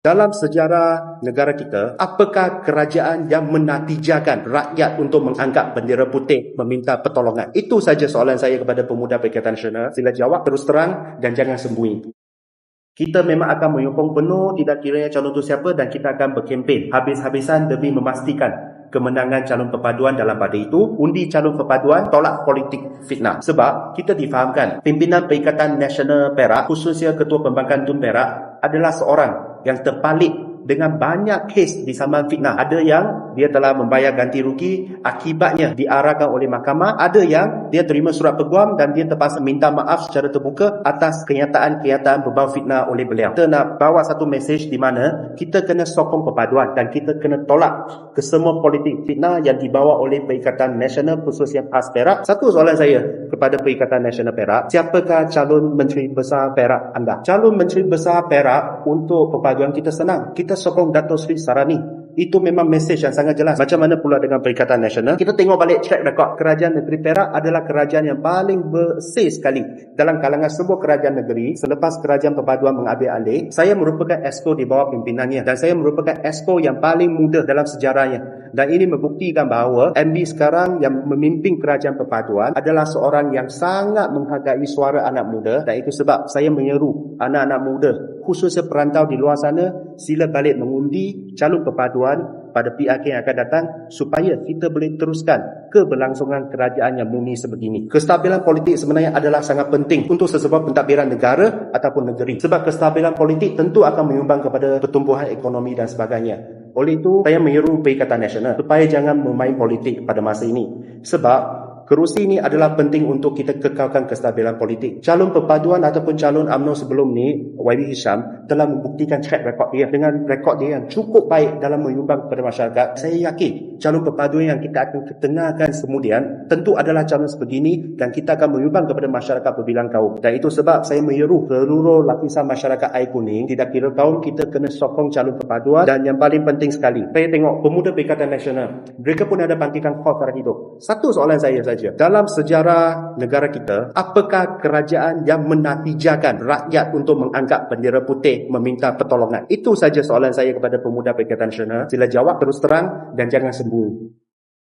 Dalam sejarah negara kita, apakah kerajaan yang menatijakan rakyat untuk mengangkat bendera putih meminta pertolongan? Itu saja soalan saya kepada pemuda Perikatan Nasional. Sila jawab terus terang dan jangan sembunyi. Kita memang akan menyokong penuh tidak kiranya calon itu siapa dan kita akan berkempen habis-habisan demi memastikan kemenangan calon perpaduan dalam pada itu undi calon perpaduan tolak politik fitnah sebab kita difahamkan pimpinan Perikatan Nasional Perak khususnya Ketua Pembangkang Dun Perak adalah seorang yang terpalit dengan banyak kes di saman fitnah. Ada yang dia telah membayar ganti rugi akibatnya diarahkan oleh mahkamah. Ada yang dia terima surat peguam dan dia terpaksa minta maaf secara terbuka atas kenyataan-kenyataan berbau fitnah oleh beliau. Kita nak bawa satu mesej di mana kita kena sokong perpaduan dan kita kena tolak kesemua politik fitnah yang dibawa oleh Perikatan Nasional khususnya PAS Perak. Satu soalan saya kepada Perikatan Nasional Perak, siapakah calon Menteri Besar Perak anda? Calon Menteri Besar Perak untuk perpaduan kita senang. Kita sokong Dato' Sri Sarani. Itu memang mesej yang sangat jelas. Macam mana pula dengan Perikatan Nasional? Kita tengok balik track record. Kerajaan Negeri Perak adalah kerajaan yang paling bersih sekali dalam kalangan semua kerajaan negeri selepas kerajaan perpaduan mengambil alih. Saya merupakan ESCO di bawah pimpinannya dan saya merupakan ESCO yang paling muda dalam sejarahnya. Dan ini membuktikan bahawa MB sekarang yang memimpin kerajaan perpaduan adalah seorang yang sangat menghargai suara anak muda dan itu sebab saya menyeru anak-anak muda khususnya perantau di luar sana sila balik mengundi calon perpaduan pada PRK yang akan datang supaya kita boleh teruskan keberlangsungan kerajaan yang murni sebegini. Kestabilan politik sebenarnya adalah sangat penting untuk sesebuah pentadbiran negara ataupun negeri. Sebab kestabilan politik tentu akan menyumbang kepada pertumbuhan ekonomi dan sebagainya. Oleh itu, saya menyeru Perikatan Nasional supaya jangan memain politik pada masa ini. Sebab Kerusi ini adalah penting untuk kita kekalkan kestabilan politik. Calon perpaduan ataupun calon UMNO sebelum ni, YB Hisham, telah membuktikan track record dia dengan rekod dia yang cukup baik dalam menyumbang kepada masyarakat. Saya yakin calon perpaduan yang kita akan ketengahkan kemudian tentu adalah calon sebegini dan kita akan menyumbang kepada masyarakat berbilang kaum. Dan itu sebab saya menyeru seluruh lapisan masyarakat air kuning, tidak kira kaum, kita kena sokong calon perpaduan dan yang paling penting sekali, saya tengok pemuda Perikatan Nasional, mereka pun ada bangkitkan kos pada hidup. Satu soalan saya saja saja. Dalam sejarah negara kita, apakah kerajaan yang menatijakan rakyat untuk mengangkat bendera putih meminta pertolongan? Itu saja soalan saya kepada pemuda Perikatan Nasional. Sila jawab terus terang dan jangan sembunyi.